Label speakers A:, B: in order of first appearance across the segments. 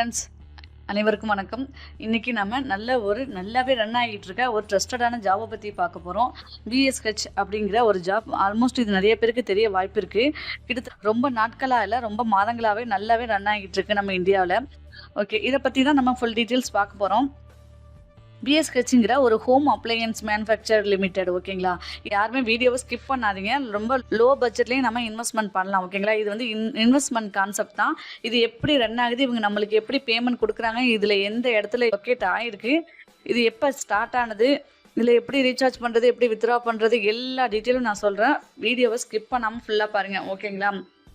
A: Friends அனைவருக்கும் வணக்கம். இன்னைக்கு நம்ம நல்ல ஒரு நல்லாவே ரன் ஆகிட்டு இருக்க ஒரு ட்ரஸ்டடான ஜாபை பற்றி பார்க்க போகிறோம் பிஎஸ்ஹெச் அப்படிங்கிற ஒரு ஜாப் ஆல்மோஸ்ட் இது நிறைய பேருக்கு தெரிய வாய்ப்பு இருக்குது கிட்டத்தட்ட ரொம்ப நாட்களாக இல்லை ரொம்ப மாதங்களாகவே நல்லாவே ரன் ஆகிட்டு இருக்கு நம்ம இந்தியாவில். ஓகே இதை பற்றி தான் நம்ம ஃபுல் டீட்டெயில்ஸ் பார்க்க போகிறோம் பிஎஸ்ஹெச்ங்கிற ஒரு ஹோம் அப்ளையன்ஸ் மேனுஃபேக்சர் லிமிடெட் ஓகேங்களா யாருமே வீடியோவை ஸ்கிப் பண்ணாதீங்க. ரொம்ப லோ பட்ஜெட்லேயும் நம்ம இன்வெஸ்ட்மெண்ட் பண்ணலாம் ஓகேங்களா இது வந்து இன் இன்வெஸ்ட்மெண்ட் கான்செப்ட் தான். இது எப்படி ரன் ஆகுது? இவங்க நம்மளுக்கு எப்படி பேமெண்ட் கொடுக்குறாங்க? இதில் எந்த இடத்துல லொக்கேட் ஆகிருக்கு இது எப்போ ஸ்டார்ட் ஆனது? இதில் எப்படி ரீசார்ஜ் பண்ணுறது எப்படி வித்ரா பண்ணுறது எல்லா டீட்டெயிலும் நான் சொல்கிறேன் வீடியோவை ஸ்கிப் பண்ணாமல் ஃபுல்லாக பாருங்கள் ஓகேங்களா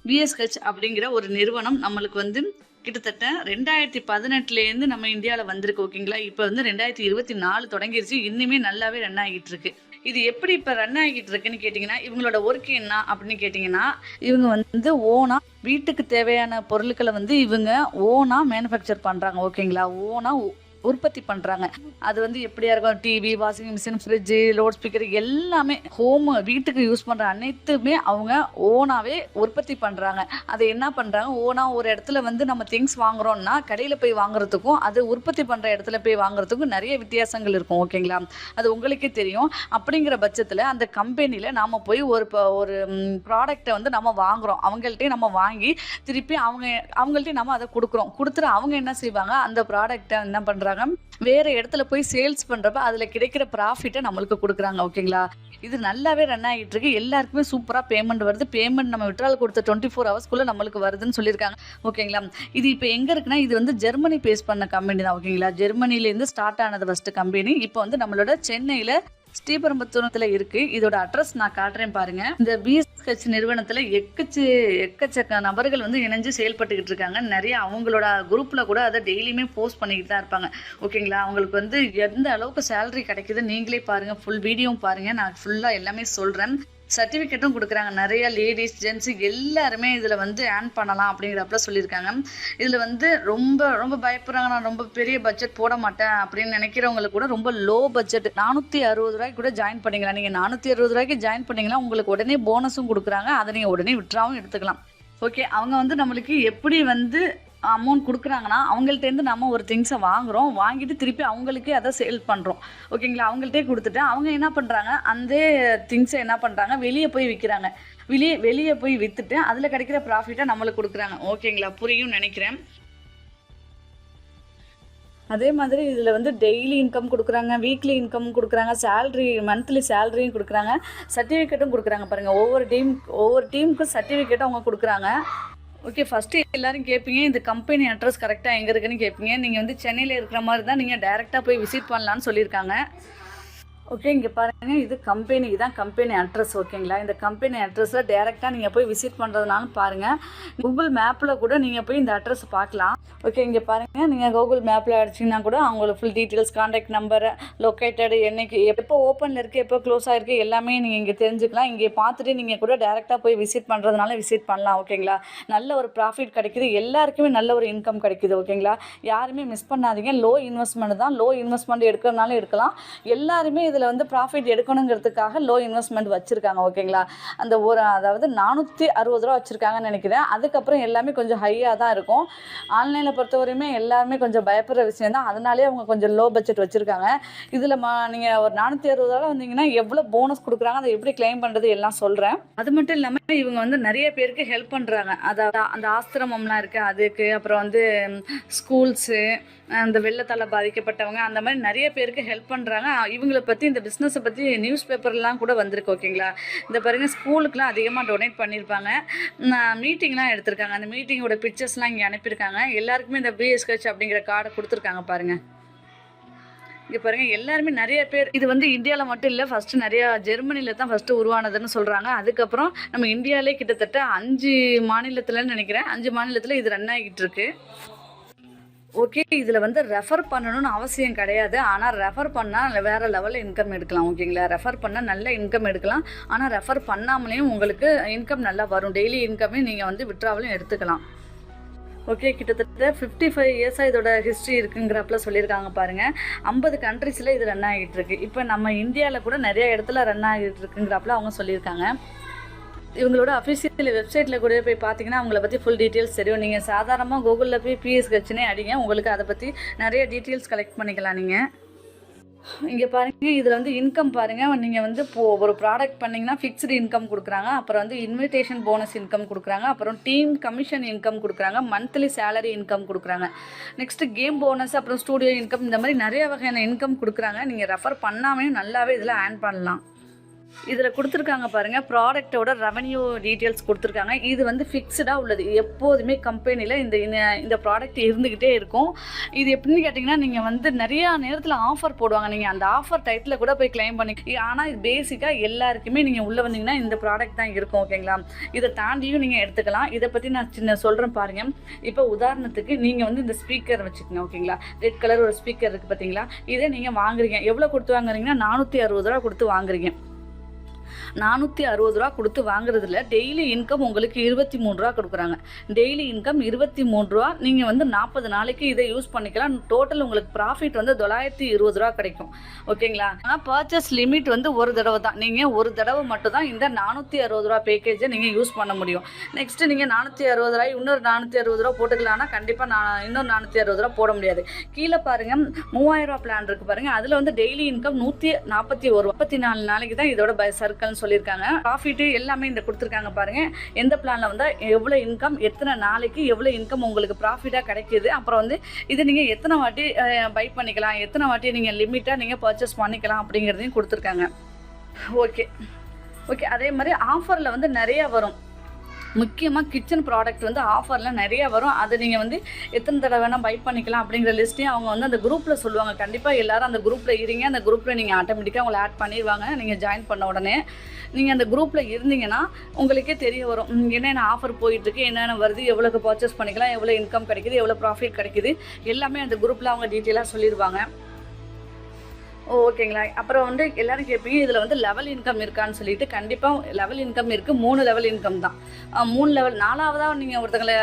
A: பிஎஸ்ஹெச் அப்படிங்கிற ஒரு நிறுவனம் நம்மளுக்கு வந்து கிட்டத்தட்ட ரெண்டாயிரத்தி பதினெட்டுலேருந்து நம்ம இந்தியாவில் வந்திருக்கு ஓகேங்களா? இப்போ வந்து ரெண்டாயிரத்தி இருபத்தி நாலு தொடங்கிருச்சு. இன்னுமே நல்லாவே ரன் ஆகிட்டு இருக்கு இது எப்படி இப்போ ரன் ஆகிட்டு இருக்குன்னு கேட்டிங்கன்னா இவங்களோட ஒர்க் என்ன அப்படின்னு கேட்டிங்கன்னா இவங்க வந்து ஓனாக வீட்டுக்கு தேவையான பொருட்களை வந்து இவங்க ஓனாக மேனுஃபேக்சர் பண்ணுறாங்க ஓகேங்களா? ஓனாக உற்பத்தி பண்ணுறாங்க அது வந்து எப்படியா இருக்கும்? TV washing machine fridge load speaker எல்லாமே ஹோம் வீட்டுக்கு யூஸ் பண்ணுற அனைத்துமே அவங்க ஓனாகவே உற்பத்தி பண்ணுறாங்க அதை என்ன பண்ணுறாங்க ஓனாக ஒரு இடத்துல வந்து நம்ம திங்ஸ் வாங்குறோம்னா கடையில் போய் வாங்குறதுக்கும் அது உற்பத்தி பண்ணுற இடத்துல போய் வாங்குறதுக்கும் நிறைய வித்தியாசங்கள் இருக்கும் ஓகேங்களா? அது உங்களுக்கே தெரியும். அப்படிங்கிற பட்சத்தில் அந்த கம்பெனியில் நாம் போய் ஒரு ப- ஒரு ப்ராடக்டை வந்து நம்ம வாங்குகிறோம் அவங்கள்ட்டே நம்ம வாங்கி திருப்பி அவங்க அவங்கள்ட்டே நம்ம அதை கொடுக்குறோம். கொடுத்துட்டு அவங்க என்ன செய்வாங்க? அந்த ப்ராடக்ட்டை என்ன பண்ணுறாங்க வேறு இடத்துல போய் சேல்ஸ் பண்ணுறப்ப அதில் கிடைக்கிற ப்ராஃபிட்டை நம்மளுக்கு கொடுக்குறாங்க ஓகேங்களா இது நல்லாவே ரன் ஆகிட்டு இருக்கு எல்லாருக்குமே சூப்பராக பேமெண்ட் வருது. பேமெண்ட் நம்ம விட்ரால் கொடுத்த டுவெண்ட்டி ஃபோர் ஹவர்ஸ்க்குள்ளே நம்மளுக்கு வருதுன்னு சொல்லியிருக்காங்க ஓகேங்களா இது இப்போ எங்கே இருக்குன்னா இது வந்து ஜெர்மனி பேஸ் பண்ண கம்பெனி தான் ஓகேங்களா ஜெர்மனிலேருந்து ஸ்டார்ட் ஆனது ஃபஸ்ட்டு கம்பெனி இப்போ வந்து நம்மளோட சென்னையில் ஸ்ரீபெரும்புத்தூரத்தில் இருக்கு. இதோட அட்ரஸ் நான் காட்டுறேன் பாருங்க. இந்த பிஎஸ்ஹெச் நிறுவனத்தில் எக்கச்சு எக்கச்சக்க நபர்கள் வந்து இணைஞ்சு செயல்பட்டுக்கிட்டு இருக்காங்க. நிறைய அவங்களோட குரூப்ல கூட அதை டெய்லியுமே போஸ்ட் பண்ணிக்கிட்டு தான் இருப்பாங்க. ஓகேங்களா அவங்களுக்கு வந்து எந்த அளவுக்கு சேலரி கிடைக்குது நீங்களே பாருங்க. ஃபுல் வீடியோவும் பாருங்க. நான் ஃபுல்லாக எல்லாமே சொல்றேன். சர்டிஃபிகேட்டும் கொடுக்குறாங்க. நிறைய லேடிஸ் ஜென்ஸு எல்லாருமே இதில் வந்து ஏர்ன் பண்ணலாம் அப்படிங்கிறப்பல சொல்லியிருக்காங்க. இதில் வந்து ரொம்ப ரொம்ப பயப்படுறாங்க. நான் ரொம்ப பெரிய பட்ஜெட் போட மாட்டேன் அப்படின்னு நினைக்கிறவங்களுக்கு கூட ரொம்ப லோ பட்ஜெட் நானூற்றி அறுபது ரூபாய்க்கு கூட ஜாயின் பண்ணிக்கலாம் நீங்கள் நானூற்றி அறுபது ரூபாய்க்கு ஜாயின் பண்ணிங்கன்னா உங்களுக்கு உடனே போனஸும் கொடுக்குறாங்க. அதை நீங்கள் உடனே விட்ராவும் எடுத்துக்கலாம். ஓகே அவங்க வந்து நம்மளுக்கு எப்படி வந்து அமௌண்ட் கொடுக்குறாங்கன்னா அவங்கள்ட்டேருந்து நம்ம ஒரு திங்ஸை வாங்குகிறோம் வாங்கிட்டு திருப்பி அவங்களுக்கே அதை சேல் பண்ணுறோம் ஓகேங்களா அவங்கள்ட்டே கொடுத்துட்டு அவங்க என்ன பண்ணுறாங்க அந்த திங்ஸை என்ன பண்ணுறாங்க வெளியே போய் விற்கிறாங்க வெளியே வெளியே போய் விற்றுட்டு அதில் கிடைக்கிற ப்ராஃபிட்டை நம்மளுக்கு கொடுக்குறாங்க. ஓகேங்களா புரியும் நினைக்கிறேன். அதே மாதிரி இதில் வந்து டெய்லி இன்கம் கொடுக்குறாங்க வீக்லி இன்கம் கொடுக்குறாங்க சேல்ரி மந்த்லி சேலரியும் கொடுக்குறாங்க சர்டிஃபிகேட்டும் கொடுக்குறாங்க பாருங்கள் ஒவ்வொரு டீம் ஒவ்வொரு டீமுக்கும் சர்டிஃபிகேட்டும் அவங்க கொடுக்குறாங்க. ஓகே ஃபஸ்ட்டு எல்லாரும் கேட்பீங்க இந்த கம்பெனி அட்ரஸ் கரெக்டாக எங்கே இருக்குன்னு கேட்பீங்க நீங்கள் வந்து சென்னையில் இருக்கிற மாதிரி தான் நீங்கள் டேரெக்டாக போய் விசிட் பண்ணலான்னு சொல்லியிருக்காங்க. ஓகே இங்கே பாருங்கள் இது கம்பெனி இதான் கம்பெனி அட்ரஸ் ஓகேங்களா இந்த கம்பெனி அட்ரஸில் டேரெக்டாக நீங்கள் போய் விசிட் பண்ணுறதுனாலும் பாருங்கள் கூகுள் மேப்பில் கூட நீங்கள் போய் இந்த அட்ரஸ் பார்க்கலாம். ஓகே இங்கே பாருங்கள் நீங்கள் கூகுள் மேப்பில் அடிச்சிங்கன்னா கூட அவங்களுக்கு full details contact number located என்றைக்கு எப்போ ஓப்பனில் இருக்குது எப்போ க்ளோஸ் ஆகிருக்கு எல்லாமே நீங்கள் இங்கே தெரிஞ்சுக்கலாம். இங்கே பார்த்துட்டு நீங்கள் கூட டேரெக்டாக போய் விசிட் பண்ணுறதுனால விசிட் பண்ணலாம் ஓகேங்களா நல்ல ஒரு ப்ராஃபிட் கிடைக்குது. எல்லாருக்குமே நல்ல ஒரு இன்கம் கிடைக்குது ஓகேங்களா யாருமே மிஸ் பண்ணாதீங்க. லோ இன்வெஸ்ட்மெண்ட் தான். லோ இன்வெஸ்ட்மெண்ட் எடுக்கிறதுனால எடுக்கலாம். எல்லாருமே இதில் வந்து ப்ராஃபிட் எடுக்கணுங்கிறதுக்காக லோ இன்வெஸ்ட்மெண்ட் வச்சுருக்காங்க ஓகேங்களா அந்த ஒரு அதாவது நானூற்றி அறுபது ரூபா வச்சுருக்காங்கன்னு நினைக்கிறேன். அதுக்கப்புறம் எல்லாமே கொஞ்சம் ஹையாக தான் இருக்கும். ஆன்லைனில் பொறுத்தவரையுமே எல்லாருமே கொஞ்சம் பயப்படுற விஷயம் தான். அதனாலே அவங்க கொஞ்சம் லோ பட்ஜெட் வச்சுருக்காங்க. இதில் மா நீங்கள் ஒரு நானூற்றி அறுபது ரூபா வந்தீங்கன்னா எவ்வளோ போனஸ் கொடுக்குறாங்க அதை எப்படி கிளைம் பண்ணுறது எல்லாம் சொல்கிறேன் அது மட்டும் இல்லாமல் இவங்க வந்து நிறைய பேருக்கு ஹெல்ப் பண்ணுறாங்க அதாவது அந்த ஆசிரமம்லாம் இருக்குது அதுக்கு அப்புறம் வந்து ஸ்கூல்ஸு அந்த வெள்ளத்தால் பாதிக்கப்பட்டவங்க அந்த மாதிரி நிறைய பேருக்கு ஹெல்ப் பண்ணுறாங்க இவங்களை பற்றி இந்த பிஸ்னஸை பற்றி நியூஸ் பேப்பர்லாம் கூட வந்திருக்கு ஓகேங்களா இந்த பாருங்கள் ஸ்கூலுக்குலாம் அதிகமாக டொனேட் பண்ணியிருப்பாங்க மீட்டிங்லாம் எடுத்திருக்காங்க. அந்த மீட்டிங்கோட பிக்சர்ஸ்லாம் இங்கே அனுப்பியிருக்காங்க. எல்லாருக்குமே இந்த பிஎஸ்கச் அப்படிங்கிற கார்டை கொடுத்துருக்காங்க பாருங்கள் இங்கே பாருங்கள் எல்லாருமே நிறைய பேர். இது வந்து இந்தியாவில் மட்டும் இல்லை ஃபஸ்ட்டு நிறையா ஜெர்மனியில் தான் ஃபஸ்ட்டு உருவானதுன்னு சொல்கிறாங்க அதுக்கப்புறம் நம்ம இந்தியாவிலே கிட்டத்தட்ட அஞ்சு மாநிலத்தில்னு நினைக்கிறேன். அஞ்சு மாநிலத்தில் இது ரன் ஆகிட்டு இருக்குது ஓகே இதில் வந்து ரெஃபர் பண்ணணும்னு அவசியம் கிடையாது. ஆனால் ரெஃபர் பண்ணால் வேறு லெவலில் இன்கம் எடுக்கலாம் ஓகேங்களா ரெஃபர் பண்ணால் நல்ல இன்கம் எடுக்கலாம். ஆனால் ரெஃபர் பண்ணாமலேயும் உங்களுக்கு இன்கம் நல்லா வரும். டெய்லி இன்கமே நீங்கள் வந்து விட்ராவலையும் எடுத்துக்கலாம். ஓகே கிட்டத்தட்ட ஃபிஃப்டி ஃபைவ் இயர்ஸாக இதோட ஹிஸ்ட்ரி இருக்குங்கிறப்பல சொல்லியிருக்காங்க பாருங்கள் ஐம்பது கண்ட்ரீஸில் இது ரன் ஆகிட்டு இருக்கு. இப்போ நம்ம இந்தியாவில் கூட நிறைய இடத்துல ரன் ஆகிட்டு இருக்குங்கிறப்பல அவங்க சொல்லியிருக்காங்க. இவங்களோட அஃபிஷியல் வெப்சைட்டில் கூட போய் பார்த்தீங்கன்னா அவங்கள பற்றி ஃபுல் டீட்டெயில்ஸ் தெரியும். நீங்கள் சாதாரணமாக கூகுளில் போய் பிஎஸ் கட்சினே அடிங்க. உங்களுக்கு அதை பற்றி நிறைய டீட்டெயில்ஸ் கலெக்ட் பண்ணிக்கலாம் நீங்கள் இங்கே பாருங்க இதில் வந்து இன்கம் பாருங்கள் நீங்கள் வந்து இப்போ ஒரு ப்ராடக்ட் பண்ணிங்கன்னா ஃபிக்ஸ்டு இன்கம் கொடுக்குறாங்க. அப்புறம் வந்து இன்விடேஷன் போனஸ் இன்கம் கொடுக்குறாங்க. அப்புறம் டீம் கமிஷன் இன்கம் கொடுக்குறாங்க. மந்த்லி சேலரி இன்கம் கொடுக்குறாங்க. நெக்ஸ்ட்டு கேம் போனஸ் அப்புறம் ஸ்டூடியோ இன்கம் இந்த மாதிரி நிறைய வகையான இன்கம் கொடுக்குறாங்க. நீங்கள் ரெஃபர் பண்ணாமே நல்லாவே இதில் ஆன் பண்ணலாம். இதில் கொடுத்துருக்காங்க பாருங்கள் ப்ராடக்ட்டோட ரெவன்யூ டீட்டெயில்ஸ் கொடுத்துருக்காங்க. இது வந்து ஃபிக்ஸ்டாக உள்ளது. எப்போதுமே கம்பெனியில் இந்த இந்த- இந்த ப்ராடக்ட் இருந்துக்கிட்டே இருக்கும். இது எப்படின்னு கேட்டிங்கன்னா நீங்கள் வந்து நிறையா நேரத்தில் ஆஃபர் போடுவாங்க. நீங்கள் அந்த ஆஃபர் டைட்டில் கூட போய் க்ளைம் பண்ணி ஆனால் இது பேசிக்காக எல்லாருக்குமே நீங்கள் உள்ளே வந்தீங்கன்னா இந்த ப்ராடக்ட் தான் இருக்கும் ஓகேங்களா இதை தாண்டியும் நீங்கள் எடுத்துக்கலாம். இதை பற்றி நான் சின்ன சொல்கிறேன் பாருங்கள் இப்போ உதாரணத்துக்கு நீங்கள் வந்து இந்த ஸ்பீக்கர் வச்சுக்கோங்க ஓகேங்களா ரெட் கலர் ஒரு ஸ்பீக்கர் இருக்குது பார்த்தீங்களா இதை நீங்கள் வாங்குறீங்க. எவ்வளோ கொடுத்து வாங்குறீங்கன்னா நானூற்றி அறுபது ரூபா கொடுத்து வாங்குறீங்க. நானூற்றி அறுபது ரூபா கொடுத்து வாங்குறதுல டெய்லி இன்கம் உங்களுக்கு இருபத்தி மூணு ரூபா கொடுக்குறாங்க. டெய்லி இன்கம் இருபத்தி மூணு ரூபா. நீங்கள் வந்து நாற்பது நாளைக்கு இதை யூஸ் பண்ணிக்கலாம். டோட்டல் உங்களுக்கு ப்ராஃபிட் வந்து தொள்ளாயிரத்தி இருபது ரூபா கிடைக்கும். ஓகேங்களா ஆனால் பர்ச்சேஸ் லிமிட் வந்து ஒரு தடவை தான். நீங்கள் ஒரு தடவை மட்டும் தான் இந்த நானூற்றி அறுபது ரூபா பேக்கேஜை நீங்கள் யூஸ் பண்ண முடியும். நெக்ஸ்ட்டு நீங்கள் நானூற்றி அறுபது ரூபாய் இன்னொரு நானூற்றி அறுபது ரூபா போட்டுக்கலாம்னா கண்டிப்பாக நான் இன்னொரு நானூற்றி அறுபது ரூபா போட முடியாது. கீழே பாருங்கள் மூவாயிரம் ரூபா பிளான் இருக்குது பாருங்கள் அதில் வந்து டெய்லி இன்கம் நூற்றி நாற்பத்தி ஒரு முப்பத்தி நாலு நாளைக்கு தான் இதோட பை சர்க்கிள்னு சொல்லியிருக்காங்க. ப்ராஃபிட்டு எல்லாமே இந்த கொடுத்துருக்காங்க பாருங்கள் எந்த பிளானில் வந்தால் எவ்வளோ இன்கம் எத்தனை நாளைக்கு எவ்வளோ இன்கம் உங்களுக்கு ப்ராஃபிட்டாக கிடைக்கிது? அப்புறம் வந்து இது நீங்கள் எத்தனை வாட்டி பை பண்ணிக்கலாம் எத்தனை வாட்டி நீங்கள் லிமிட்டாக நீங்கள் பர்ச்சேஸ் பண்ணிக்கலாம் அப்படிங்கிறதையும் கொடுத்துருக்காங்க. ஓகே ஓகே அதே மாதிரி ஆஃபரில் வந்து நிறைய வரும். முக்கியமாக கிச்சன் ப்ராடக்ட் வந்து ஆஃபரில் நிறைய வரும். அதை நீங்கள் வந்து எத்தனை தடவை வேணால் பை பண்ணிக்கலாம் அப்படிங்கிற லிஸ்ட்டையும் அவங்க வந்து அந்த குரூப்பில் சொல்லுவாங்க. கண்டிப்பாக எல்லோரும் அந்த குரூப்பில் இருங்க. அந்த குரூப்பில் நீங்கள் ஆட்டோமேட்டிக்காக உங்களை ஆட் பண்ணிடுவாங்க. நீங்கள் ஜாயின் பண்ண உடனே நீங்கள் அந்த குரூப்பில் இருந்தீங்கன்னா உங்களுக்கே தெரிய வரும். என்னென்ன ஆஃபர் போயிட்டுருக்கு? என்னென்ன வருது? எவ்வளோக்கு பர்ச்சேஸ் பண்ணிக்கலாம்? எவ்வளோ இன்கம் கிடைக்குது? எவ்வளோ ப்ராஃபிட் கிடைக்குது? எல்லாமே அந்த குரூப்பில் அவங்க டீட்டெயிலாக சொல்லிடுவாங்க. ஓகேங்களா. அப்புறம் வந்து எல்லாரும் கேட்பீங்க இதில் வந்து லெவல் இன்கம் இருக்கான்னு சொல்லிட்டு கண்டிப்பாக லெவல் இன்கம் இருக்குது மூணு லெவல் இன்கம் தான். மூணு லெவல் நாலாவதாக நீங்கள் ஒருத்தங்களை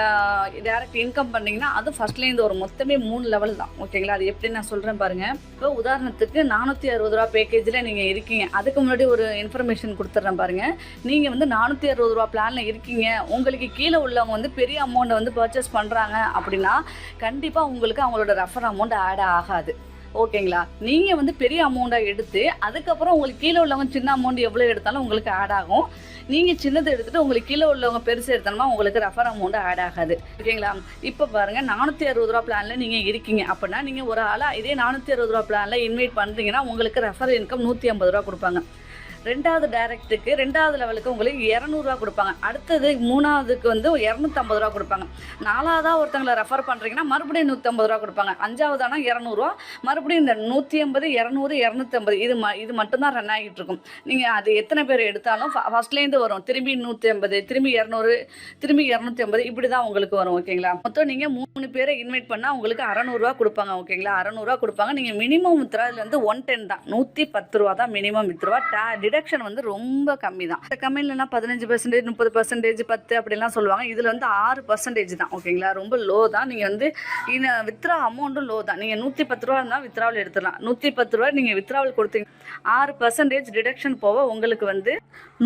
A: டேரக்ட் இன்கம் பண்ணிங்கன்னா அது ஃபர்ஸ்ட்லேருந்து ஒரு மொத்தமே மூணு லெவல் தான். ஓகேங்களா. அது எப்படி நான் சொல்கிறேன் பாருங்கள் இப்போ உதாரணத்துக்கு நானூற்றி அறுபது ரூபா பேக்கேஜில் நீங்கள் இருக்கீங்க. அதுக்கு முன்னாடி ஒரு இன்ஃபர்மேஷன் கொடுத்துட்றேன் பாருங்கள் நீங்கள் வந்து நானூற்றி அறுபது ரூபா பிளானில் இருக்கீங்க. உங்களுக்கு கீழே உள்ளவங்க வந்து பெரிய அமௌண்ட்டை வந்து பர்ச்சேஸ் பண்ணுறாங்க அப்படின்னா கண்டிப்பாக உங்களுக்கு அவங்களோட ரெஃபர் அமௌண்ட் ஆட் ஆகாது. ஓகேங்களா? நீங்கள் வந்து பெரிய அமௌண்ட்டாக எடுத்து அதுக்கப்புறம் உங்களுக்கு கீழே உள்ளவங்க சின்ன அமௌண்ட் எவ்வளோ எடுத்தாலும் உங்களுக்கு ஆட் ஆகும். நீங்கள் சின்னது எடுத்துட்டு உங்களுக்கு கீழே உள்ளவங்க பெருசு எடுத்தோம்னா உங்களுக்கு ரெஃபர் அமௌண்ட் ஆட் ஆகாது. ஓகேங்களா? இப்போ பாருங்கள் நானூற்றி அறுபது ரூபா பிளானில் நீங்கள் இருக்கீங்க அப்படின்னா நீங்கள் ஒரு ஆளாக இதே நானூற்றி அறுபது ரூபா பிளானில் இன்வைட் பண்ணுறீங்கன்னா உங்களுக்கு ரெஃபர் இன்கம் நூற்றி ஐம்பது ரூபா கொடுப்பாங்க. ரெண்டாவது டைரக்ட்டுக்கு ரெண்டாவது லெவலுக்கு உங்களுக்கு இரநூறுவா கொடுப்பாங்க. அடுத்தது மூணாவதுக்கு வந்து இரநூத்தம்பது ரூபா கொடுப்பாங்க. நாலாவதாக ஒருத்தங்களை ரெஃபர் பண்ணுறீங்கன்னா மறுபடியும் நூற்றம்பது ரூபா கொடுப்பாங்க. அஞ்சாவதானா இரநூறுவா? மறுபடியும் இந்த நூற்றி ஐம்பது இரநூறு இரநூத்தம்பது இது ம இது மட்டும்தான் ரன் ஆகிட்டு இருக்கும். நீங்கள் அது எத்தனை பேர் எடுத்தாலும் ஃபஸ்ட்லேருந்து வரும். திரும்பி நூற்றி ஐம்பது திரும்பி இரநூறு திரும்பி இரநூத்தி ஐம்பது இப்படி தான் உங்களுக்கு வரும் ஓகேங்களா மொத்தம் நீங்கள் மூணு பேரை இன்வைட் பண்ணால் உங்களுக்கு அறநூறுவா கொடுப்பாங்க ஓகேங்களா அறநூறுவா கொடுப்பாங்க. நீங்கள் மினிமம் வித்ரா இதில் வந்து ஒன் டென் தான். நூற்றி பத்து ரூபா தான் மினிமம் வித்ரூவா டே டிடக்ஷன் வந்து ரொம்ப கம்மி தான் இந்த கம்மியிலனா பதினஞ்சு பர்சன்டேஜ் முப்பது பர்சன்டேஜ் பத்து அப்படிலாம் சொல்லுவாங்க. இதில் வந்து ஆறு பர்சன்டேஜ் தான் ஓகேங்களா ரொம்ப லோ தான். நீங்கள் வந்து இந்த வித்ரா அமௌண்ட்டும் லோ தான். நீங்கள் நூற்றி பத்து ரூபா இருந்தால் வித்ராவில் எடுத்துடலாம். நூற்றி பத்து ரூபா நீங்கள் வித்ராவில் கொடுத்தீங்க. ஆறு பர்சன்டேஜ் டிடக்ஷன் போக உங்களுக்கு வந்து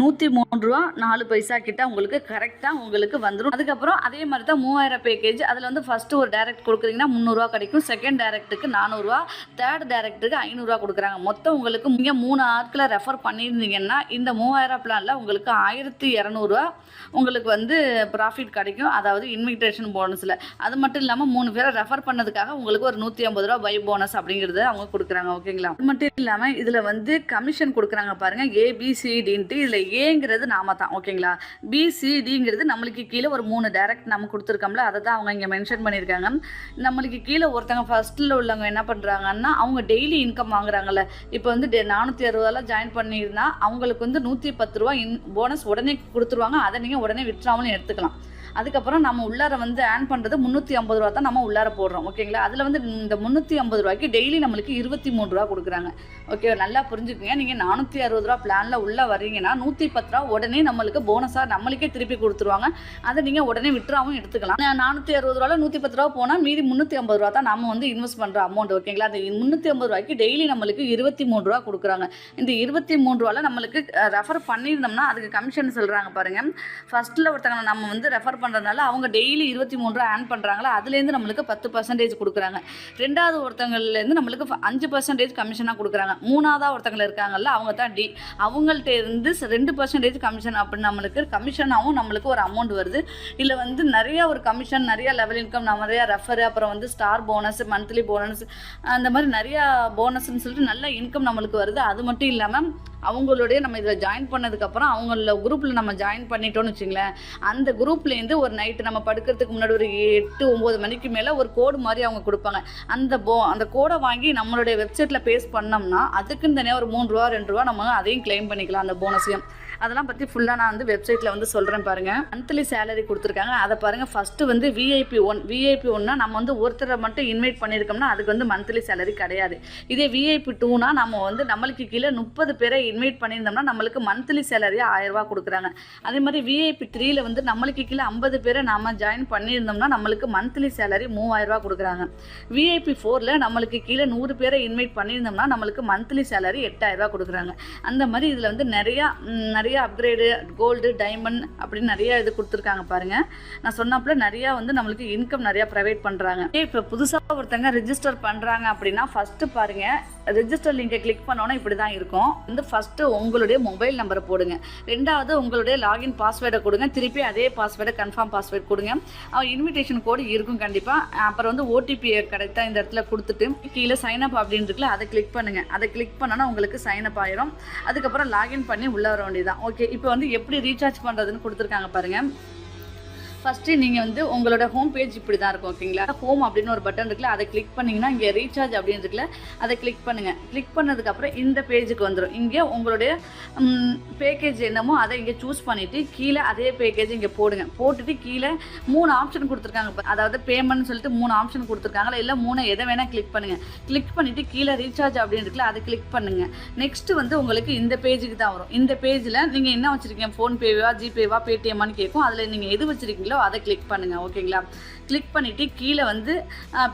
A: நூற்றி மூணு ரூபா நாலு பைசா கிட்ட உங்களுக்கு கரெக்டாக உங்களுக்கு வந்துடும் அதுக்கப்புறம் அதே மாதிரி தான் மூவாயிரம் பேக்கேஜ் அதில் வந்து ஃபஸ்ட்டு ஒரு டேரக்ட் கொடுக்குறீங்கன்னா முந்நூறுரூவா கிடைக்கும். செகண்ட் டேரக்ட்டுக்கு நானூறுரூவா தேர்ட் டேரக்ட்டுக்கு ஐநூறுரூவா கொடுக்குறாங்க. மொத்தம் உங்களுக்கு நீங்கள் மூணு ஆட்களை ரெஃபர் பண்ணி பண்ணியிருந்தீங்கன்னா இந்த மூவாயிரம் பிளானில் உங்களுக்கு ஆயிரத்தி இரநூறுவா உங்களுக்கு வந்து ப்ராஃபிட் கிடைக்கும். அதாவது இன்விடேஷன் போனஸில் அது மட்டும் இல்லாமல் மூணு பேரை ரெஃபர் பண்ணதுக்காக உங்களுக்கு ஒரு நூற்றி ஐம்பது ரூபா பை போனஸ் அப்படிங்கிறது அவங்க கொடுக்குறாங்க ஓகேங்களா அது மட்டும் இல்லாமல் இதில் வந்து கமிஷன் கொடுக்குறாங்க பாருங்கள் ஏபிசிடின்ட்டு இதில் ஏங்கிறது நாம தான் ஓகேங்களா பிசிடிங்கிறது நம்மளுக்கு கீழே ஒரு மூணு டேரக்ட் நம்ம கொடுத்துருக்கோம்ல அதை தான் அவங்க இங்கே மென்ஷன் பண்ணியிருக்காங்க. நம்மளுக்கு கீழே ஒருத்தங்க ஃபர்ஸ்ட்டில் உள்ளவங்க என்ன பண்ணுறாங்கன்னா அவங்க டெய்லி இன்கம் வாங்குறாங்கல்ல. இப்போ வந்து டே நானூற்றி அறுபதெல்லாம் ஜாயின் பண்ணியிருந்தா அவங்களுக்கு வந்து நூற்றி பத்து ரூபா இன் போனஸ் உடனே கொடுத்துருவாங்க. அதை நீங்கள் உடனே விட்ராமலும் எடுத்துக்கலாம். அதுக்கப்புறம் நம்ம உள்ளார வந்து ஏன் பண்ணுறது முந்நூற்றி ஐம்பது ரூபா தான் நம்ம உள்ளார போடுறோம் ஓகேங்களா? அதில் வந்து இந்த முந்நூற்றி ஐம்பது ரூபாய்க்கு டெய்லி நம்மளுக்கு இருபத்தி மூணு ரூபா கொடுக்குறாங்க. ஓகே நல்லா புரிஞ்சுக்கோங்க. நீங்கள் நானூற்றி அறுபது ரூபா பிளானில் உள்ளே வரீங்கன்னா நூற்றி பத்து ரூபா உடனே நம்மளுக்கு போனஸாக நம்மளுக்கே திருப்பி கொடுத்துருவாங்க. அதை நீங்கள் உடனே விட்றாவும் எடுத்துக்கலாம். நானூற்றி அறுபது ரூபாவில் நூற்றி பத்து ரூபா போனால் மீதி முந்நூற்றி ஐம்பது ரூபா தான் நம்ம வந்து இன்வெஸ்ட் பண்ணுற அமௌண்ட் ஓகேங்களா? அந்த முந்நூற்றி ஐம்பது ரூபாய்க்கு டெய்லி நம்மளுக்கு இருபத்தி மூணு ரூபா கொடுக்குறாங்க. இந்த இருபத்தி மூணு ரூபாவில் நம்மளுக்கு ரெஃபர் பண்ணியிருந்தோம்னா அதுக்கு கமிஷன் சொல்கிறாங்க பாருங்கள் ஃபஸ்ட்டில் ஒருத்தங்க நம்ம வந்து ரெஃபர் பண்ணுறதுனால அவங்க டெய்லி இருபத்தி மூணு ரூபா ஆன் பண்ணுறாங்களா அதுலேருந்து நம்மளுக்கு பத்து பர்சன்டேஜ் கொடுக்குறாங்க. ரெண்டாவது ஒருத்தங்கள்லேருந்து நம்மளுக்கு அஞ்சு பர்சன்டேஜ் கமிஷனாக கொடுக்குறாங்க. மூணாவதாக ஒருத்தங்க இருக்காங்கல்ல அவங்க தான் டி அவங்கள்ட்ட இருந்து ரெண்டு பர்சன்டேஜ் கமிஷன் அப்படின்னு நம்மளுக்கு கமிஷனாகவும் நம்மளுக்கு ஒரு அமௌண்ட் வருது. இல்லை வந்து நிறைய ஒரு கமிஷன் நிறைய லெவல் இன்கம் நிறையா ரெஃபர் அப்புறம் வந்து ஸ்டார் போனஸ் மந்த்லி போனஸ் அந்த மாதிரி நிறையா போனஸ்ன்னு சொல்லிட்டு நல்ல இன்கம் நம்மளுக்கு வருது. அது மட்டும் இல்லாமல் அவங்களுடைய நம்ம இதில் ஜாயின் பண்ணதுக்கப்புறம் அவங்கள குரூப்பில் நம்ம ஜாயின் பண்ணிட்டோம்னு வச்சுங்களேன் அந்த குரூப்லேருந்து ஒரு நைட்டு நம்ம படுக்கிறதுக்கு முன்னாடி ஒரு எட்டு ஒம்பது மணிக்கு மேலே ஒரு கோடு மாதிரி அவங்க கொடுப்பாங்க. அந்த போ அந்த கோடை வாங்கி நம்மளுடைய வெப்சைட்டில் பேஸ் பண்ணோம்னா அதுக்குன்னு தனியாக ஒரு மூணு ரூபா ரெண்டு ரூபா நம்ம அதையும் க்ளைம் பண்ணிக்கலாம் அந்த போனஸையும் அதெல்லாம் பற்றி ஃபுல்லாக நான் வந்து வெப்சைட்டில் வந்து சொல்கிறேன் பாருங்கள் மந்த்லி சேலரி கொடுத்துருக்காங்க. அதை பாருங்கள் ஃபஸ்ட்டு வந்து விஐபி ஒன் விஐபி ஒன்னா நம்ம வந்து ஒருத்தரை மட்டும் இன்வைட் பண்ணியிருக்கோம்னா அதுக்கு வந்து மந்த்லி சேலரி கிடையாது. இதே விஐபி டூனா நம்ம வந்து நம்மளுக்கு கீழே முப்பது பேரை இன்வைட் பண்ணியிருந்தோம்னா நம்மளுக்கு மந்த்லி சேலரி ஆயிரரூபா கொடுக்குறாங்க. அதே மாதிரி விஐபி த்ரீயில் வந்து நம்மளுக்கு கீழே ஐம்பது பேரை நாம் ஜாயின் பண்ணியிருந்தோம்னா நம்மளுக்கு மந்த்லி சேலரி மூவாயிரரூபா கொடுக்குறாங்க. விஐபி ஃபோரில் நம்மளுக்கு கீழே நூறு பேரை இன்வைட் பண்ணியிருந்தோம்னா நம்மளுக்கு மந்த்லி சேலரி எட்டாயிரரூபா கொடுக்குறாங்க. அந்த மாதிரி இதில் வந்து நிறையா நிறைய நிறைய அப்கிரேடு கோல்டு டைமண்ட் அப்படின்னு நிறைய இது கொடுத்துருக்காங்க பாருங்க. நான் சொன்னப்பல நிறையா வந்து நம்மளுக்கு இன்கம் நிறையா ப்ரொவைட் பண்ணுறாங்க இப்போ புதுசாக ஒருத்தங்க ரிஜிஸ்டர் பண்ணுறாங்க அப்படின்னா ஃபஸ்ட்டு பாருங்க ரிஜிஸ்டர் லிங்கை கிளிக் பண்ணோன்னா இப்படி தான் இருக்கும். வந்து ஃபஸ்ட்டு உங்களுடைய மொபைல் நம்பரை போடுங்க. ரெண்டாவது உங்களுடைய லாகின் பாஸ்வேர்டை கொடுங்க. திருப்பி அதே பாஸ்வேர்டை கன்ஃபார்ம் பாஸ்வேர்ட் கொடுங்க. அவன் இன்விடேஷன் கோடு இருக்கும் கண்டிப்பாக அப்புறம் வந்து ஓடிபியை கரெக்டாக இந்த இடத்துல கொடுத்துட்டு கீழே சைன் அப் அப்படின்னு இருக்குல்ல அதை கிளிக் பண்ணுங்கள் அதை கிளிக் பண்ணோன்னா உங்களுக்கு சைன் அப் ஆயிரும். அதுக்கப்புறம் லாகின் பண்ணி உள்ளே வர வேண்டியதான் ஓகே இப்போ வந்து எப்படி ரீசார்ஜ் பண்ணுறதுன்னு கொடுத்துருக்காங்க பாருங்க. ஃபஸ்ட்டு நீங்கள் வந்து உங்களோட ஹோம் பேஜ் இப்படி தான் இருக்கும் ஓகேங்களா ஹோம் அப்படின்னு ஒரு பட்டன் இருக்குல்ல அதை கிளிக் பண்ணிங்கன்னா இங்கே ரீசார்ஜ் அப்படின்னு இருக்குல்ல அதை கிளிக் பண்ணுங்கள் கிளிக் பண்ணதுக்கப்புறம் இந்த பேஜுக்கு வந்துடும் இங்கே உங்களுடைய பேக்கேஜ் என்னமோ அதை இங்கே சூஸ் பண்ணிவிட்டு கீழே அதே பேக்கேஜ் இங்கே போடுங்க. போட்டுட்டு கீழே மூணு ஆப்ஷன் கொடுத்துருக்காங்க அதாவது பேமெண்ட் சொல்லிட்டு மூணு ஆப்ஷன் கொடுத்துருக்காங்களா? இல்லை மூணு எதை வேணால் கிளிக் பண்ணுங்கள் கிளிக் பண்ணிவிட்டு கீழே ரீசார்ஜ் அப்படின்னு இருக்குல்ல அதை கிளிக் பண்ணுங்கள் நெக்ஸ்ட்டு வந்து உங்களுக்கு இந்த பேஜுக்கு தான் வரும். இந்த பேஜில் நீங்கள் என்ன வச்சுருக்கீங்க? ஃபோன்பேவா ஜிபேவா பேடிஎம்மான்னு கேட்கும். அதில் நீங்கள் எது வச்சுருக்கீங்களோ அதை கிளிக் பண்ணுங்கள் ஓகேங்களா கிளிக் பண்ணிவிட்டு கீழே வந்து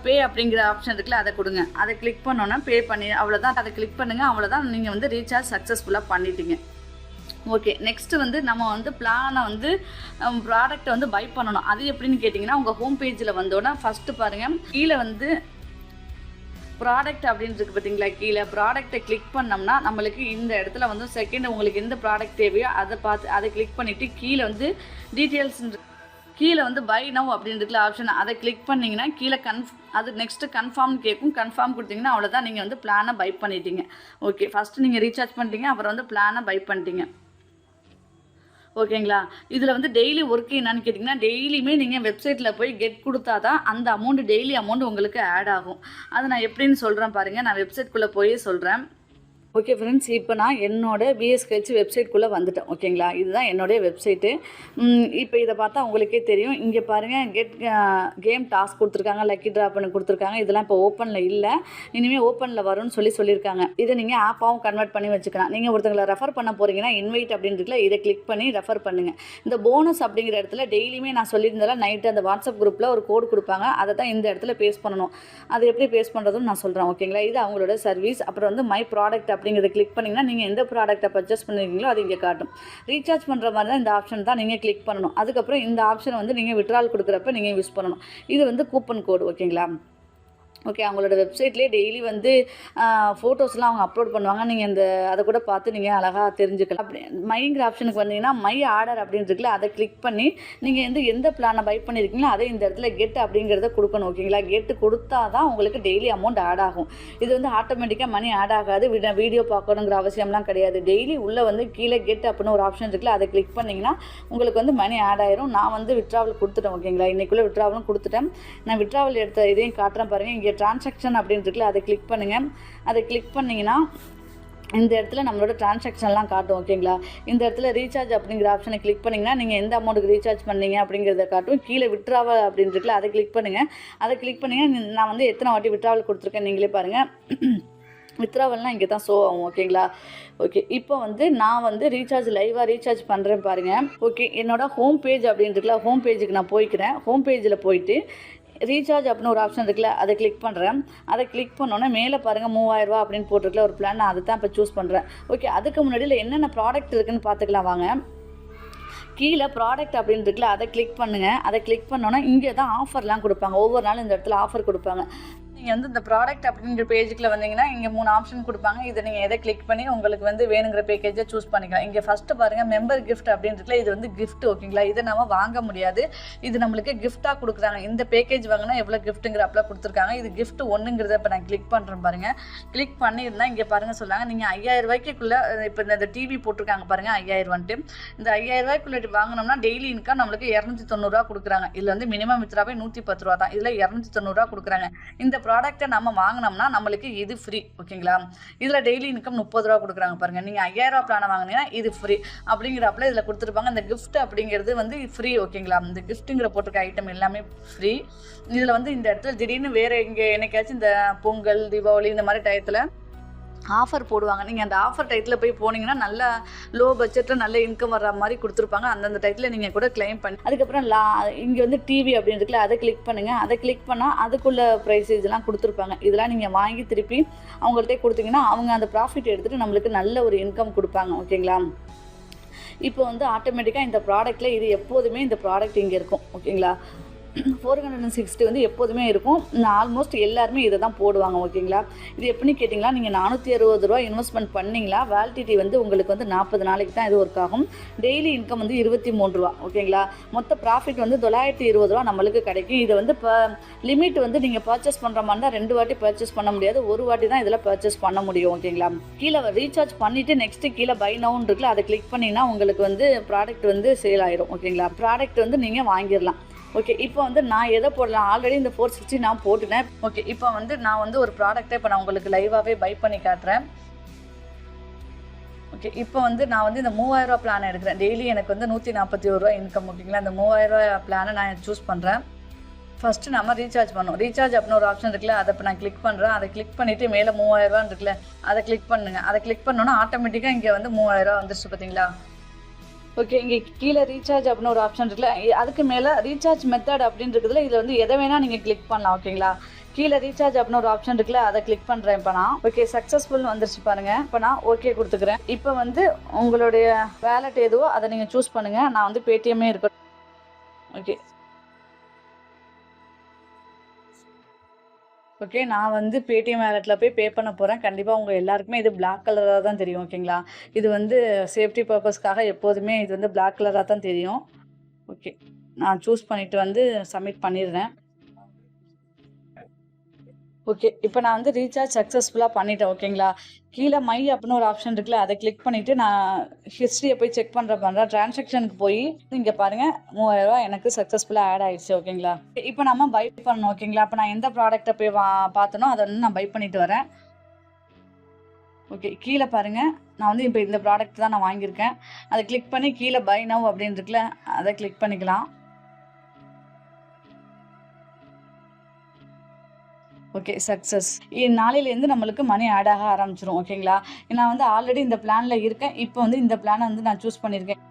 A: பே அப்படிங்கிற ஆப்ஷன் இருக்குல்ல அதை கொடுங்க. அதை கிளிக் பண்ணோன்னா பே பண்ணி அவ்வளோதான் அதை கிளிக் பண்ணுங்கள் அவ்வளோதான் நீங்கள் வந்து ரீசார்ஜ் சக்ஸஸ்ஃபுல்லாக பண்ணிட்டீங்க. ஓகே நெக்ஸ்ட்டு வந்து நம்ம வந்து பிளானை வந்து ப்ராடக்ட்டை வந்து பை பண்ணணும். அது எப்படின்னு கேட்டிங்கன்னா உங்கள் ஹோம் பேஜில் வந்தோன்னா ஃபஸ்ட்டு பாருங்கள் கீழே வந்து ப்ராடக்ட் அப்படின்னு இருக்கு பார்த்தீங்களா கீழே ப்ராடக்ட்டை கிளிக் பண்ணோம்னா நம்மளுக்கு இந்த இடத்துல வந்து செகண்ட் உங்களுக்கு எந்த ப்ராடக்ட் தேவையோ அதை பார்த்து அதை கிளிக் பண்ணிவிட்டு கீழே வந்து டீட்டெயில்ஸ் கீழே வந்து பை நவ் அப்படின்றதுல ஆப்ஷன் அதை கிளிக் பண்ணிங்கன்னா கீழே கன்ஃப் அது நெக்ஸ்ட்டு கன்ஃபார்ம் கேட்கும் கன்ஃபார்ம் கொடுத்தீங்கன்னா அவ்வளோதான் நீங்கள் வந்து பிளானை பை பண்ணிட்டீங்க. ஓகே ஃபஸ்ட்டு நீங்கள் ரீசார்ஜ் பண்ணிட்டீங்க அப்புறம் வந்து பிளானை பை பண்ணிட்டீங்க. ஓகேங்களா இதில் வந்து டெய்லி ஒர்க் என்னன்னு கேட்டிங்கன்னா டெய்லியுமே நீங்கள் வெப்சைட்டில் போய் கெட் கொடுத்தா தான் அந்த அமௌண்ட் டெய்லி அமௌண்ட் உங்களுக்கு ஆட் ஆகும். அது நான் எப்படின்னு சொல்கிறேன் பாருங்கள் நான் வெப்சைட்குள்ளே போய் சொல்கிறேன் ஓகே ஃப்ரெண்ட்ஸ் இப்போ நான் என்னோட பிஎஸ்கெச் வெப்சைட்குள்ளே வந்துட்டேன் ஓகேங்களா இதுதான் என்னுடைய வெப்சைட்டு இப்போ இதை பார்த்தா உங்களுக்கே தெரியும். இங்கே பாருங்கள் கெட் கேம் டாஸ்க் கொடுத்துருக்காங்க லக்கி ட்ராப்னு கொடுத்துருக்காங்க. இதெல்லாம் இப்போ ஓப்பனில் இல்லை. இனிமேல் ஓப்பனில் வரும்னு சொல்லி சொல்லியிருக்காங்க. இதை நீங்கள் ஆப்பாகவும் கன்வெர்ட் பண்ணி வச்சுக்கலாம். நீங்கள் ஒருத்தங்களை ரெஃபர் பண்ண போகிறீங்கன்னா இன்வைட் அப்படின்றதுல இதை கிளிக் பண்ணி ரெஃபர் பண்ணுங்கள் இந்த போனஸ் அப்படிங்கிற இடத்துல டெய்லியுமே நான் சொல்லியிருந்தால நைட்டு அந்த வாட்ஸ்அப் குரூப்பில் ஒரு கோடு கொடுப்பாங்க. அதை தான் இந்த இடத்துல பேஸ் பண்ணணும். அது எப்படி பேஸ் பண்ணுறதுன்னு நான் சொல்கிறேன் ஓகேங்களா இது அவங்களோட சர்வீஸ் அப்புறம் வந்து மை ப்ராடக்ட் அப்படிங்கிறத கிளிக் பண்ணிங்கன்னா நீங்கள் எந்த ப்ராடக்ட்டை பர்ச்சேஸ் பண்ணிருக்கீங்களோ அது இங்கே காட்டும். ரீசார்ஜ் பண்ணுற மாதிரி தான் இந்த ஆப்ஷன் தான் நீங்கள் கிளிக் பண்ணணும். அதுக்கப்புறம் இந்த ஆப்ஷனை வந்து நீங்கள் விட்ரால் கொடுக்குறப்ப நீங்கள் யூஸ் பண்ணணும். இது வந்து கூப்பன் கோடு ஓகேங்களா ஓகே அவங்களோட வெப்சைட்லேயே டெய்லி வந்து ஃபோட்டோஸ்லாம் அவங்க அப்லோட் பண்ணுவாங்க. நீங்கள் இந்த அதை கூட பார்த்து நீங்கள் அழகாக தெரிஞ்சுக்கலாம். அப்படி மைங்கிற ஆப்ஷனுக்கு வந்தீங்கன்னா மை ஆர்டர் அப்படின்னு இருக்குல்ல அதை கிளிக் பண்ணி நீங்கள் வந்து எந்த பிளானை பை பண்ணியிருக்கீங்களோ அதை இந்த இடத்துல கெட் அப்படிங்கிறத கொடுக்கணும் ஓகேங்களா கெட்டு கொடுத்தா தான் உங்களுக்கு டெய்லி அமௌண்ட் ஆட் ஆகும். இது வந்து ஆட்டோமேட்டிக்காக மணி ஆட் ஆகாது. விட வீடியோ பார்க்கணுங்கிற அவசியம்லாம் கிடையாது. டெய்லி உள்ளே வந்து கீழே கெட் அப்படின்னு ஒரு ஆப்ஷன் இருக்குல்ல அதை கிளிக் பண்ணிங்கன்னா உங்களுக்கு வந்து மணி ஆட் ஆயிரும். நான் வந்து விட்ராவல் கொடுத்துட்டேன் ஓகேங்களா இன்றைக்குள்ளே விட்ராவலும் கொடுத்துட்டேன். நான் விட்ராவல் எடுத்த இதையும் காட்டுறேன் பாருங்கள் இங்கே டிரான்சாக்ஷன் அப்படின்னு இருக்குல்ல அதை கிளிக் பண்ணுங்கள் அதை கிளிக் பண்ணிங்கன்னா இந்த இடத்துல நம்மளோட டிரான்சாக்ஷன்லாம் காட்டும் ஓகேங்களா இந்த இடத்துல ரீசார்ஜ் அப்படிங்கிற ஆப்ஷனை கிளிக் பண்ணிங்கன்னா நீங்கள் எந்த அமௌண்ட்டுக்கு ரீசார்ஜ் பண்ணீங்க அப்படிங்கிறத காட்டும். கீழே விட்ராவல் அப்படின்னு இருக்குல்ல அதை கிளிக் பண்ணுங்கள் அதை கிளிக் பண்ணிங்கன்னா நான் வந்து எத்தனை வாட்டி விட்ராவல் கொடுத்துருக்கேன் நீங்களே பாருங்கள் வித்ராவல்னால் இங்கே தான் ஷோ ஆகும் ஓகேங்களா ஓகே இப்போ வந்து நான் வந்து ரீசார்ஜ் லைவாக ரீசார்ஜ் பண்ணுறேன் பாருங்கள் ஓகே என்னோட ஹோம் பேஜ் அப்படின்னு ஹோம் பேஜுக்கு நான் போய்க்கிறேன். ஹோம் பேஜில் போயிட்டு ரீசார்ஜ் அப்படின்னு ஒரு ஆப்ஷன் இருக்குல்ல அதை கிளிக் பண்ணுறேன் அதை கிளிக் பண்ணோன்னே மேலே பாருங்கள் மூவாயிரரூவா அப்படின்னு போட்டிருக்கல ஒரு பிளான் நான் அதை தான் இப்போ சூஸ் பண்ணுறேன் ஓகே அதுக்கு முன்னாடியில் என்னென்ன ப்ராடக்ட் இருக்குதுன்னு பார்த்துக்கலாம் வாங்க. கீழே ப்ராடக்ட் அப்படின்னு இருக்குல்ல அதை கிளிக் பண்ணுங்கள் அதை கிளிக் பண்ணோன்னா இங்கே தான் ஆஃபர்லாம் கொடுப்பாங்க. ஒவ்வொரு நாளும் இந்த இடத்துல ஆஃபர் கொடுப்பாங்க. நீங்கள் வந்து இந்த ப்ராடக்ட் அப்படிங்கிற பேஜுக்குள்ள வந்தீங்கன்னா இங்கே மூணு ஆப்ஷன் கொடுப்பாங்க. இதை நீங்கள் எதை கிளிக் பண்ணி உங்களுக்கு வந்து வேணுங்கிற பேக்கேஜை சூஸ் பண்ணிக்கலாம். இங்கே ஃபஸ்ட்டு பாருங்கள் மெம்பர் கிஃப்ட் அப்படின்றதுல இது வந்து கிஃப்ட் ஓகேங்களா இதை நம்ம வாங்க முடியாது. இது நம்மளுக்கு கிஃப்ட்டாக கொடுக்குறாங்க. இந்த பேக்கேஜ் வாங்கினா எவ்வளோ கிஃப்ட்டுங்கிற அப்பலாம் கொடுத்துருக்காங்க. இது கிஃப்ட் ஒன்றுங்கிறத இப்போ நான் கிளிக் பண்ணுறேன் பாருங்கள் கிளிக் பண்ணியிருந்தா இங்கே பாருங்கள் சொல்லுவாங்க நீங்கள் ஐயாயிரம் ரூபாய்க்குள்ளே இப்போ இந்த டிவி போட்டிருக்காங்க பாருங்கள் ஐயாயிரம் இந்த ஐயாயிரம் ரூபாய்க்குள்ளே வாங்கினோம்னா டெய்லி இன்கம் நம்மளுக்கு இரநூத்தி தொண்ணூறுரூவா கொடுக்குறாங்க. இதில் வந்து மினிமம் வித்ராவே நூற்றி பத்து ரூபா தான். இதில் இரநூத்தி தொண்ணூறுரூவா கொடுக்குறாங்க. இந்த ப்ராடக்ட்டை நம்ம வாங்கினோம்னா நம்மளுக்கு இது ஃப்ரீ ஓகேங்களா இதில் டெய்லி இன்கம் முப்பது ரூபா கொடுக்குறாங்க பாருங்கள் நீங்கள் ஐயாயிரரூபா பிளானை வாங்கினீங்கன்னா இது ஃப்ரீ அப்படிங்கிறப்பல இதில் கொடுத்துருப்பாங்க. இந்த கிஃப்ட் அப்படிங்கிறது வந்து ஃப்ரீ ஓகேங்களா இந்த கிஃப்ட்டுங்கிற போட்டிருக்க ஐட்டம் எல்லாமே ஃப்ரீ இதில் வந்து இந்த இடத்துல திடீர்னு வேறு இங்கே என்னைக்காச்சும் இந்த பொங்கல் தீபாவளி இந்த மாதிரி டயத்தில் ஆஃபர் போடுவாங்க. நீங்கள் அந்த ஆஃபர் டயத்தில் போய் போனீங்கன்னா நல்ல லோ பட்ஜெட்டில் நல்ல இன்கம் வர்ற மாதிரி கொடுத்துருப்பாங்க. அந்தந்த டயத்தில் நீங்கள் கூட கிளைம் பண்ணி அதுக்கப்புறம் லா இங்கே வந்து டிவி அப்படின்னு இருக்குல்ல அதை கிளிக் பண்ணுங்கள் அதை கிளிக் பண்ணால் அதுக்குள்ள ப்ரைஸ் இதெல்லாம் கொடுத்துருப்பாங்க. இதெல்லாம் நீங்கள் வாங்கி திருப்பி அவங்கள்ட்டே கொடுத்தீங்கன்னா அவங்க அந்த ப்ராஃபிட் எடுத்துகிட்டு நம்மளுக்கு நல்ல ஒரு இன்கம் கொடுப்பாங்க. ஓகேங்களா? இப்போ வந்து ஆட்டோமேட்டிக்காக இந்த ப்ராடக்ட்டில் இது எப்போதுமே இந்த ப்ராடக்ட் இங்கே இருக்கும். ஓகேங்களா? ஃபோர் ஹண்ட்ரட் அண்ட் சிக்ஸ்டி வந்து எப்போதுமே இருக்கும். ஆல்மோஸ்ட் எல்லாருமே இதை தான் போடுவாங்க ஓகேங்களா? இது எப்படின்னு கேட்டிங்களா? நீங்கள் நானூற்றி அறுபது ரூபா இன்வெஸ்ட்மெண்ட் பண்ணிங்களா? வேலிடிட்டி வந்து உங்களுக்கு வந்து நாற்பது நாளைக்கு தான் இது ஒர்க் ஆகும். டெய்லி இன்கம் வந்து இருபத்தி மூணு ரூபா ஓகேங்களா? மொத்த ப்ராஃபிட் வந்து தொள்ளாயிரத்தி இருபது ரூபா நம்மளுக்கு கிடைக்கும். இதை வந்து இப்போ லிமிட் வந்து நீங்கள் பர்ச்சேஸ் பண்ணுற மாதிரி ரெண்டு வாட்டி பர்ச்சேஸ் பண்ண முடியாது. ஒரு வாட்டி தான் இதில் பர்ச்சேஸ் பண்ண முடியும் ஓகேங்களா? கீழே ரீசார்ஜ் பண்ணிவிட்டு நெக்ஸ்ட்டு கீழே பை நவுன் இருக்குல்ல அதை கிளிக் பண்ணிங்கன்னா உங்களுக்கு வந்து ப்ராடக்ட் வந்து சேல் ஆயிரும் ஓகேங்களா? ப்ராடக்ட் வந்து நீங்கள் வாங்கிடலாம். ஓகே இப்போ வந்து நான் எதை போடலாம்? ஆல்ரெடி இந்த ஃபோர் சிக்ஸ்டி நான் போட்டுட்டேன். ஓகே இப்போ வந்து நான் வந்து ஒரு ப்ராடக்ட்டை இப்போ நான் உங்களுக்கு லைவாகவே பை பண்ணி காட்டுறேன். ஓகே இப்போ வந்து நான் வந்து இந்த மூவாயிரம் பிளான் எடுக்கிறேன். டெய்லி எனக்கு வந்து நூற்றி நாற்பத்தி ஒரு ரூபா இன்கம் ஓகேங்களா இந்த மூவாயிரம் பிளானை நான் சூஸ் பண்ணுறேன் ஃபஸ்ட்டு நம்ம ரீசார்ஜ் பண்ணோம் ரீசார்ஜ் அப்படின்னு ஒரு ஆப்ஷன் இருக்குல்ல அதை இப்போ நான் கிளிக் பண்ணுறேன் அதை கிளிக் பண்ணிவிட்டு மேலே மூவாயிரரூபான்னு இருக்குல்ல அதை கிளிக் பண்ணுங்க. அதை கிளிக் பண்ணோன்னா ஆட்டோமேட்டிக்காக இங்கே வந்து மூவாயிரம் ரூபா வந்துருச்சு பார்த்தீங்களா ஓகே இங்கே கீழே ரீசார்ஜ் அப்படின்னு ஒரு ஆப்ஷன் இருக்குல்ல. அதுக்கு மேலே ரீசார்ஜ் மெத்தட் அப்படின்றதுல இதில் வந்து எதை வேணால் நீங்கள் கிளிக் பண்ணலாம் ஓகேங்களா கீழே ரீசார்ஜ் அப்படின்னு ஒரு ஆப்ஷன் இருக்குல்ல அதை கிளிக் பண்ணுறேன் இப்போ நான். ஓகே சக்ஸஸ்ஃபுல் வந்துருச்சு பாருங்க. இப்போ நான் ஓகே கொடுத்துக்கிறேன். இப்போ வந்து உங்களுடைய வேலட் எதுவோ அதை நீங்கள் சூஸ் பண்ணுங்கள் நான் வந்து பேடிஎம்மே இருக்கட்டும். ஓகே ஓகே நான் வந்து பேடிஎம் வேலெட்டில் போய் பே பண்ண போகிறேன் கண்டிப்பாக உங்கள் எல்லாருக்குமே இது பிளாக் கலராக தான் தெரியும் ஓகேங்களா இது வந்து சேஃப்டி பர்பஸ்க்காக எப்போதுமே இது வந்து பிளாக் கலராக தான் தெரியும். ஓகே நான் சூஸ் பண்ணிவிட்டு வந்து சப்மிட் பண்ணிடுறேன். ஓகே இப்போ நான் வந்து ரீசார்ஜ் சக்ஸஸ்ஃபுல்லாக பண்ணிட்டேன் ஓகேங்களா கீழே மை அப்படின்னு ஒரு ஆப்ஷன் இருக்குல்ல அதை கிளிக் பண்ணிவிட்டு நான் ஹிஸ்ட்ரியை போய் செக் பண்ணுற பண்ணுறேன் டிரான்சாக்ஷனுக்கு போய் இங்கே பாருங்கள் மூவாயிரரூவா எனக்கு சக்ஸஸ்ஃபுல்லாக ஆட் ஆயிடுச்சு ஓகேங்களா இப்போ நம்ம பை பண்ணணும் ஓகேங்களா இப்போ நான் எந்த ப்ராடக்ட்டை போய் வா பார்த்தனோ அதை வந்து நான் பை பண்ணிட்டு வரேன். ஓகே கீழே பாருங்கள் நான் வந்து இப்போ இந்த ப்ராடக்ட் தான் நான் வாங்கியிருக்கேன். அதை கிளிக் பண்ணி கீழே பை நவ் அப்படின்னு இருக்குல்ல அதை கிளிக் பண்ணிக்கலாம். ஓகே சக்ஸஸ் நாளையிலேருந்து நம்மளுக்கு மணி ஆட் ஆக ஆரம்பிச்சிரும் ஓகேங்களா நான் வந்து ஆல்ரெடி இந்த பிளானில் இருக்கேன். இப்போ வந்து இந்த பிளானை வந்து நான் சூஸ் பண்ணியிருக்கேன்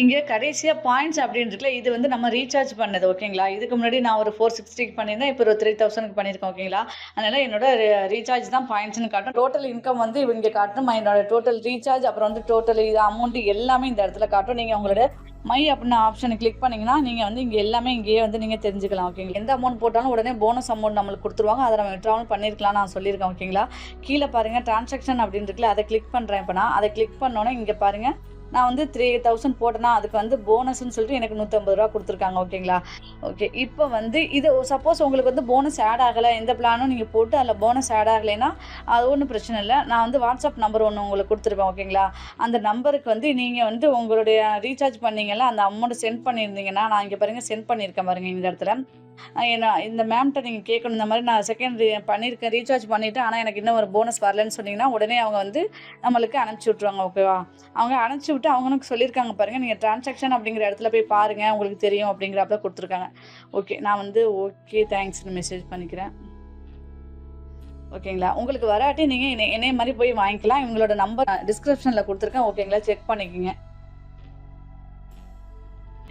A: இங்கே கடைசியாக பாயிண்ட்ஸ் அப்படின்றதுல இது வந்து நம்ம ரீசார்ஜ் பண்ணது ஓகேங்களா இதுக்கு முன்னாடி நான் ஒரு ஃபோர் சிக்ஸ்டிக்கு பண்ணியிருந்தேன் இப்போ ஒரு த்ரீ தௌசண்ட்க்கு பண்ணியிருக்கேன் ஓகேங்களா அதனால் என்னோட ரீசார்ஜ் தான் பாயிண்ட்ஸ்னு காட்டும் டோட்டல் இன்கம் வந்து இங்கே காட்டணும் என்னோட டோட்டல் ரீசார்ஜ் அப்புறம் வந்து டோட்டல் இது அமௌண்ட் எல்லாமே இந்த இடத்துல காட்டும் நீங்கள் உங்களோட மை அப்படின்னு ஆப்ஷனை கிளிக் பண்ணிங்கன்னா நீங்கள் வந்து இங்கே எல்லாமே இங்கேயே வந்து நீங்கள் தெரிஞ்சுக்கலாம் ஓகேங்களா எந்த அமௌண்ட் போட்டாலும் உடனே போனஸ் அமௌண்ட் நம்மளுக்கு கொடுத்துருவாங்க. அதை நம்ம விட்ராவல் பண்ணியிருக்கலாம் நான் சொல்லியிருக்கேன் ஓகேங்களா கீழே பாருங்கள் டிரான்சாக்ஷன் அப்படின்னு இருக்குல்ல அதை கிளிக் பண்ணுறேன் இப்போ நான். அதை கிளிக் பண்ணோன்னே இங்கே பாருங்கள் நான் வந்து த்ரீ தௌசண்ட் போட்டேன்னா அதுக்கு வந்து போனஸ்ன்னு சொல்லிட்டு எனக்கு நூற்றம்பது ரூபா கொடுத்துருக்காங்க ஓகேங்களா ஓகே இப்போ வந்து இது சப்போஸ் உங்களுக்கு வந்து போனஸ் ஆட் ஆகலை எந்த பிளானும் நீங்கள் போட்டு அதில் போனஸ் ஆட் ஆகலைன்னா அது ஒன்றும் பிரச்சனை இல்லை. நான் வந்து வாட்ஸ்அப் நம்பர் ஒன்று உங்களுக்கு கொடுத்துருப்பேன் ஓகேங்களா அந்த நம்பருக்கு வந்து நீங்கள் வந்து உங்களுடைய ரீசார்ஜ் பண்ணீங்கல்ல அந்த அமௌண்ட் சென்ட் பண்ணியிருந்தீங்கன்னா நான் இங்கே பாருங்கள் சென்ட் பண்ணியிருக்கேன் பாருங்கள் இந்த இடத்துல. என்ன இந்த மேம்கிட்ட நீங்கள் கேட்கணும். இந்த மாதிரி நான் செகண்ட் பண்ணியிருக்கேன் ரீசார்ஜ் பண்ணிவிட்டு ஆனால் எனக்கு இன்னும் ஒரு போனஸ் வரலன்னு சொன்னீங்கன்னா உடனே அவங்க வந்து நம்மளுக்கு அனுப்பிச்சி விட்ருவாங்க ஓகேவா அவங்க அனுப்பிச்சி விட்டு அவங்களுக்கு சொல்லியிருக்காங்க பாருங்கள் நீங்கள் டிரான்சாக்ஷன் அப்படிங்கிற இடத்துல போய் பாருங்கள் உங்களுக்கு தெரியும் அப்படிங்கிறப்ப கொடுத்துருக்காங்க. ஓகே நான் வந்து ஓகே தேங்க்ஸ்னு மெசேஜ் பண்ணிக்கிறேன். ஓகேங்களா உங்களுக்கு வராட்டி நீங்கள் என்னை என்னைய மாதிரி போய் வாங்கிக்கலாம். இவங்களோட நம்பர் டிஸ்கிரிப்ஷனில் கொடுத்துருக்கேன். ஓகேங்களா செக் பண்ணிக்கோங்க.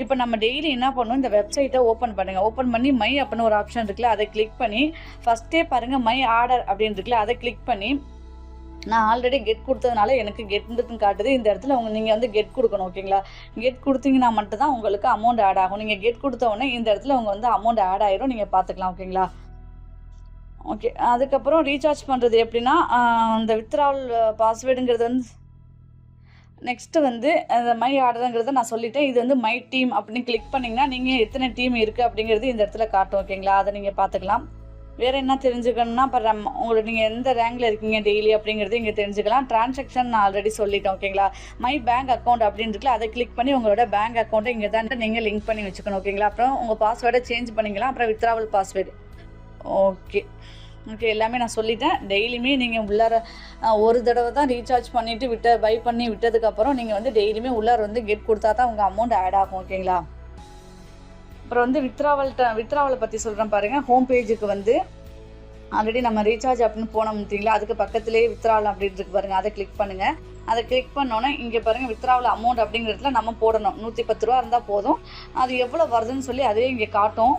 A: இப்போ நம்ம டெய்லி என்ன பண்ணணும் இந்த வெப்சைட்டை ஓப்பன் பண்ணுங்கள் ஓப்பன் பண்ணி மை அப்படின்னு ஒரு ஆப்ஷன் இருக்குல்ல அதை கிளிக் பண்ணி ஃபஸ்ட்டே பாருங்கள் மை ஆர்டர் அப்படின்னு இருக்குல்ல அதை கிளிக் பண்ணி நான் ஆல்ரெடி கெட் கொடுத்ததுனால எனக்கு கெட்னு காட்டுது. இந்த இடத்துல உங்க நீங்கள் வந்து கெட் கொடுக்கணும் ஓகேங்களா கெட் கொடுத்தீங்கன்னா மட்டும்தான் உங்களுக்கு அமௌண்ட் ஆட் ஆகும். நீங்கள் கெட் கொடுத்த உடனே இந்த இடத்துல உங்க வந்து அமௌண்ட் ஆட் ஆயிரும். நீங்கள் பார்த்துக்கலாம் ஓகேங்களா ஓகே அதுக்கப்புறம் ரீசார்ஜ் பண்ணுறது எப்படின்னா அந்த இந்த வித்ராவல் பாஸ்வேர்டுங்கிறது வந்து நெக்ஸ்ட்டு வந்து அந்த மை ஆர்டருங்கிறத நான் சொல்லிட்டேன். இது வந்து மை டீம் அப்படின்னு கிளிக் பண்ணிங்கன்னா நீங்கள் எத்தனை டீம் இருக்குது அப்படிங்கிறது இந்த இடத்துல காட்டும் ஓகேங்களா அதை நீங்கள் பார்த்துக்கலாம். வேறு என்ன தெரிஞ்சுக்கணும்னா அப்புறம் உங்களுக்கு நீங்கள் எந்த ரேங்கில் இருக்கீங்க டெய்லி அப்படிங்கிறது இங்கே தெரிஞ்சுக்கலாம். டிரான்சாக்ஷன் நான் ஆல்ரெடி சொல்லிட்டேன் ஓகேங்களா மை பேங்க் அக்கௌண்ட் அப்படின்னு இருக்குல்ல அதை கிளிக் பண்ணி உங்களோட பேங்க் அக்கௌண்ட்டை இங்கே தான் நீங்கள் லிங்க் பண்ணி வச்சுக்கணும் ஓகேங்களா அப்புறம் உங்கள் பாஸ்வேர்டை சேஞ்ச் பண்ணிக்கலாம். அப்புறம் வித்ராவல் பாஸ்வேர்டு ஓகே ஓகே எல்லாமே நான் சொல்லிட்டேன். டெய்லியுமே நீங்கள் உள்ளார ஒரு தடவை தான் ரீசார்ஜ் பண்ணிவிட்டு விட்ட பை பண்ணி விட்டதுக்கப்புறம் நீங்கள் வந்து டெய்லியுமே உள்ளார வந்து கெட் கொடுத்தா தான் உங்கள் அமௌண்ட் ஆட் ஆகும் ஓகேங்களா அப்புறம் வந்து வித்ராவல்கிட்ட வித்ராவலை பற்றி சொல்கிறேன் பாருங்கள் ஹோம் பேஜுக்கு வந்து ஆல்ரெடி நம்ம ரீசார்ஜ் அப்படின்னு போனோம் பார்த்தீங்களா அதுக்கு பக்கத்துலேயே வித்ராவல் அப்படின்னு இருக்கு பாருங்கள் அதை கிளிக் பண்ணுங்கள் அதை கிளிக் பண்ணோன்னே இங்கே பாருங்கள் வித்ராவல் அமௌண்ட் அப்படிங்கிறதுல நம்ம போடணும். நூற்றி பத்து ரூபா இருந்தால் போதும். அது எவ்வளோ வருதுன்னு சொல்லி அதே இங்கே காட்டும்.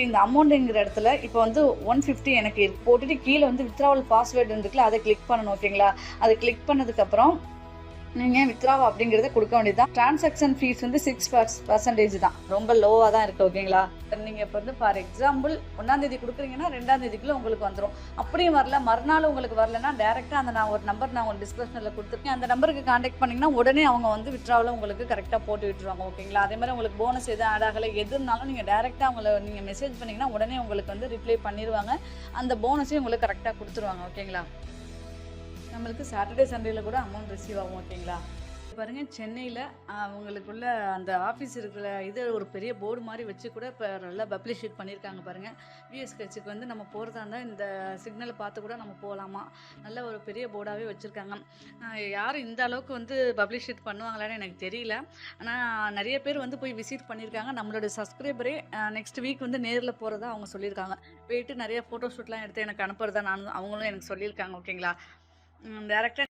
A: இந்த அமௌண்ட்டுங்கிற இடத்துல இப்போ வந்து ஒன் ஃபிஃப்டி எனக்கு போட்டுட்டு கீழே வந்து வித்ராவல் பாஸ்வேர்டு இருக்குல்ல அதை கிளிக் பண்ணணும் ஓகேங்களா அதை கிளிக் பண்ணதுக்கப்புறம் நீங்கள் வித்ராவா அப்படிங்கிறத கொடுக்க வேண்டியது டிரான்சாக்ஷன் ஃபீஸ் வந்து சிக்ஸ் பர்சன்டேஜ் தான். ரொம்ப லோவாக தான் இருக்குது ஓகேங்களா நீங்கள் இப்போ வந்து ஃபார் எக்ஸாம்பிள் ஒன்றாந்தேதி கொடுக்குறீங்கன்னா ரெண்டாம் தேதிக்குள்ள உங்களுக்கு வந்துடும் அப்படியும் வரல. மறுநாள் உங்களுக்கு வரலன்னா டேரெக்டாக அந்த நான் ஒரு நம்பர் நான் உங்களுக்கு டிஸ்கிரிப்ஷனில் கொடுத்துருக்கேன். அந்த நம்பருக்கு காண்டாக்ட் பண்ணிங்கன்னா உடனே அவங்க வந்து வித்ராவில் உங்களுக்கு கரெக்டாக போட்டு விட்டுருவாங்க ஓகேங்களா அதே மாதிரி உங்களுக்கு போனஸ் எதுவும் ஆட் ஆகலை. எது இருந்தாலும் நீங்கள் டேரெக்டாக அவங்கள நீங்கள் மெசேஜ் பண்ணிங்கன்னா உடனே உங்களுக்கு வந்து ரிப்ளை பண்ணிடுவாங்க அந்த போனஸையும் உங்களுக்கு கரெக்டாக கொடுத்துருவாங்க ஓகேங்களா நம்மளுக்கு சாட்டர்டே சண்டேல கூட அமௌண்ட் ரிசீவ் ஆகும் ஓகேங்களா பாருங்க சென்னையில் அவங்களுக்குள்ள அந்த ஆஃபீஸ் இருக்கிற இது ஒரு பெரிய போர்டு மாதிரி வச்சு கூட இப்போ நல்லா பப்ளிஷேட் பண்ணியிருக்காங்க பாருங்க. விஎஸ் கட்சிக்கு வந்து நம்ம போகிறதா இருந்தால் இந்த சிக்னலை பார்த்து கூட நம்ம போகலாமா நல்ல ஒரு பெரிய போர்டாகவே வச்சுருக்காங்க. யார் இந்த அளவுக்கு வந்து பப்ளிஷேட் பண்ணுவாங்களான்னு எனக்கு தெரியல. ஆனால் நிறைய பேர் வந்து போய் விசிட் பண்ணியிருக்காங்க நம்மளோட சப்ஸ்கிரைபரே நெக்ஸ்ட் வீக் வந்து நேரில் போகிறதா அவங்க சொல்லியிருக்காங்க போயிட்டு நிறைய ஃபோட்டோ ஷூட்லாம் எடுத்து எனக்கு அனுப்புறதா நான் அவங்களும் எனக்கு சொல்லியிருக்காங்க ஓகேங்களா டேரெக்டாக